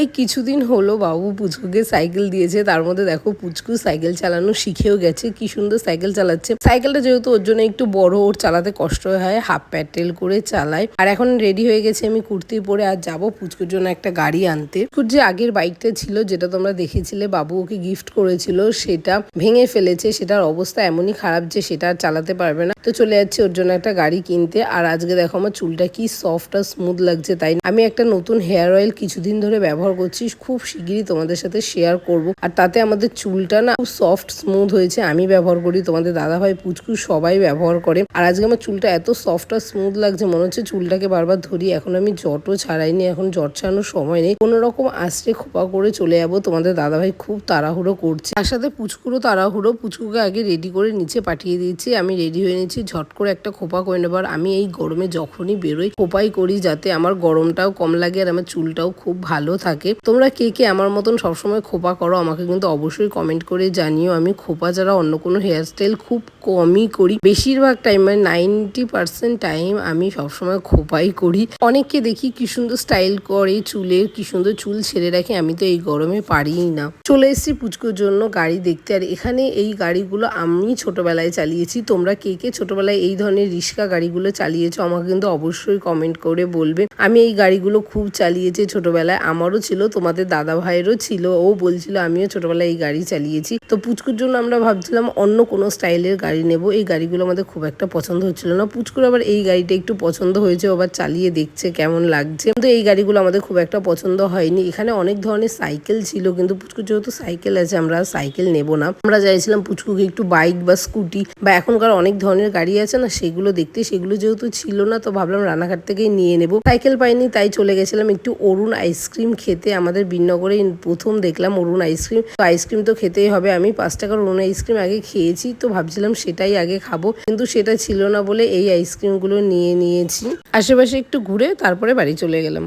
এই কিছুদিন হলো বাবু, পুচকুকে সাইকেল দিয়েছে। তার মধ্যে দেখো পুচকু সাইকেল চালানো শিখেও গেছে। কি সুন্দর সাইকেল চালাচ্ছে। সাইকেলটা যেহেতু ওর জন্য একটু বড়, ওর চালাতে কষ্ট হয়, হাফ প্যাটেল করে চালায়। আর এখন রেডি হয়ে গেছে আমি কুর্তি পরে, আর যাব পুচকুর জন্য একটা গাড়ি আনতে। পুচকুর যে আগের বাইকটা ছিল, যেটা তোমরা দেখেছিলে, বাবু ওকে গিফট করেছিল, সেটা ভেঙে ফেলেছে। সেটার অবস্থা এমনই খারাপ যে সেটা আর চালাতে পারবে না। তো চলে যাচ্ছে ওর জন্য একটা গাড়ি কিনতে। আর আজকে দেখো আমার চুলটা কি সফট আর স্মুথ লাগছে, তাই আমি একটা নতুন হেয়ার অয়েল কিছুদিন ধরে ব্যবহার করছি খুব শিগগিরই তোমাদের সাথে শেয়ার করব। আর তাতে আমাদের চুলটা না খুব সফট স্মুথ হয়েছে, আমি ব্যবহার করি, তোমাদের দাদা ভাই পুচকু সবাই ব্যবহার করে। আর আজকে আমার চুলটা এত সফট আর স্মুথ লাগছে, মনে হচ্ছে চুলটাকে বারবার ধরি, এখন আমি জটও ছাড়াইনি, এখন জট ছাড়ানোর সময় নেই। কোনো রকম আশ্রে খোপা করে চলে যাব, তোমাদের দাদা ভাই খুব তাড়াহুড়ো করছে। তার সাথে পুচকুরও তাড়াহুড়ো, পুচকুকে আগে রেডি করে নিচে পাঠিয়ে দিয়েছি, আমি রেডি হয়ে নিচ্ছি ঝট করে একটা খোপা করে নেবার আমি এই গরমে যখনই বেরোই, খোপাই করি যাতে আমার গরমটাও কম লাগে আর আমার চুলটাও খুব ভালো থাকে, তোমরা কে কে আমার মতন সবসময় খোপা করো আমাকে কিন্তু অবশ্যই কমেন্ট করে জানিও। আমি খোপা ছাড়া অন্য কোনো হেয়ারস্টাইল খুব কমই করি। বেশিরভাগ টাইম মানে নাইনটি পার্সেন্ট টাইম আমি সবসময় খোপাই করি। অনেককে দেখি কি সুন্দর স্টাইল করে চুলের কি সুন্দর চুল ছেড়ে রাখে, আমি তো এই গরমে পারিই না। চলে এসেছি পুচকুর জন্য গাড়ি দেখতে, আর এখানে এই গাড়িগুলো আমি ছোটবেলায় চালিয়েছি। তোমরা কে কে ছোটবেলায় এই ধরনের রিক্সা গাড়িগুলো চালিয়েছো আমাকে কিন্তু অবশ্যই কমেন্ট করে বলবে। আমি এই গাড়িগুলো খুব চালিয়েছি ছোটবেলায়। আমারও ছিল, তোমাদের দাদা ভাইয়েরও ছিল। ও বলছিল, আমিও ছোটবেলায় এই গাড়ি চালিয়েছি। তো পুচকুর জন্য আমরা ভাবছিলাম, অন্য কোনো স্টাইলের গাড়ি নেব। এই গাড়িগুলো আমাদের খুব একটা পছন্দ হচ্ছিল না। পুচকুর আবার এই গাড়িটা একটু পছন্দ হয়েছে আবার চালিয়ে দেখছে কেমন লাগছে। কিন্তু এই গাড়িগুলো আমাদের খুব একটা পছন্দ হয়নি। এখানে অনেক ধরনের সাইকেল ছিল, কিন্তু পুচকুর যেহেতু সাইকেল আছে, আমরা সাইকেল নেব না। আমরা চাইছিলাম পুচকুকে একটু বাইক বা স্কুটি বা এখনকার অনেক ধরনের গাড়ি আছে না, সেগুলো দেখতে। সেগুলো যেহেতু ছিল না, তো ভাবলাম রানাঘাট থেকেই নিয়ে নেব। সাইকেল পাইনি, তাই চলে গেছিলাম একটু অরুণ আইসক্রিম খেতে। আমাদের বিনগরে প্রথম দেখলাম অরুণ আইসক্রিম তো আইসক্রিম তো খেতেই হবে, আমি পাঁচ টাকার অরুণ আইসক্রিম আগে খেয়েছি, তো ভাবছিলাম সেটাই আগে খাব। কিন্তু সেটা ছিল না বলে এই আইসক্রিমগুলো নিয়ে নিয়েছি। আশেপাশে একটু ঘুরে তারপরে বাড়ি চলে গেলাম।